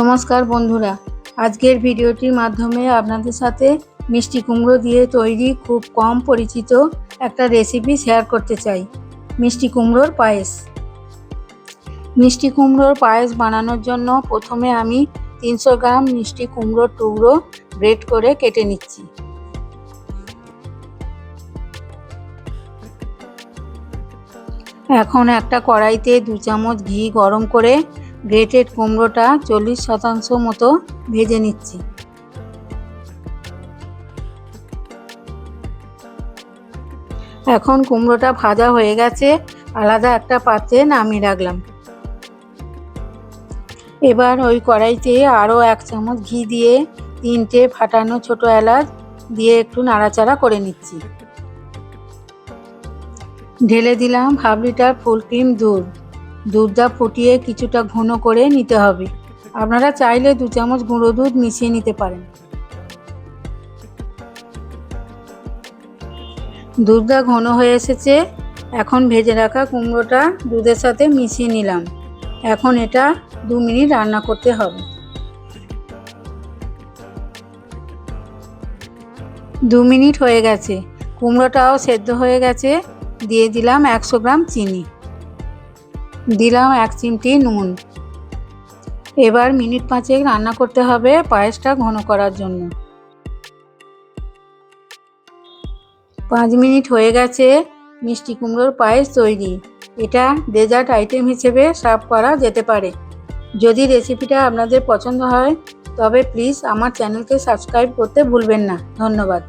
নমস্কার বন্ধুরা। আজকের ভিডিওটির মাধ্যমে আপনাদের সাথে মিষ্টি কুমড়ো দিয়ে তৈরি খুব কম পরিচিত একটা রেসিপি শেয়ার করতে চাই। মিষ্টি কুমড়োর পায়েস। মিষ্টি কুমড়োর পায়েস বানানোর জন্য প্রথমে আমি তিনশো গ্রাম মিষ্টি কুমড়োর টুকরো ব্রেড করে কেটে নিচ্ছি। এখন একটা কড়াইতে দু চামচ ঘি গরম করে গ্রেটেড কুমড়োটা চল্লিশ শতাংশ মতো ভেজে নিচ্ছি। এখন কুমড়োটা ভাজা হয়ে গেছে, আলাদা একটা পাত্রে নামিয়ে রাখলাম। এবার ওই কড়াইতে আরও এক চামচ ঘি দিয়ে তিনটে ফাটানো ছোট এলাচ দিয়ে একটু নাড়াচাড়া করে নিচ্ছি। ঢেলে দিলাম হাফ লিটার ফুল ক্রিম দুধ। দুধটা ফুটিয়ে কিছুটা ঘন করে নিতে হবে। আপনারা চাইলে দু চামচ গুঁড়ো দুধ মিশিয়ে নিতে পারেন। দুধটা ঘন হয়ে এসেছে। এখন ভেজে রাখা কুমড়োটা দুধের সাথে মিশিয়ে নিলাম। এখন এটা দু মিনিট রান্না করতে হবে। দু মিনিট হয়ে গেছে। কুমড়োটাও সেদ্ধ হয়ে গেছে। দিয়ে দিলাম একশো গ্রাম চিনি। দিলাম এক চিমটি নুন। এবার মিনিট পাঁচেক রান্না করতে হবে পায়েসটা ঘন করার জন্য। পাঁচ মিনিট হয়ে গেছে মিষ্টি কুমড়োর পায়েস তৈরি। এটা ডেজার্ট আইটেম হিসেবে সার্ভ করা যেতে পারে। যদি রেসিপিটা আপনাদের পছন্দ হয়, তবে প্লিজ আমার চ্যানেলকে সাবস্ক্রাইব করতে ভুলবেন না। ধন্যবাদ।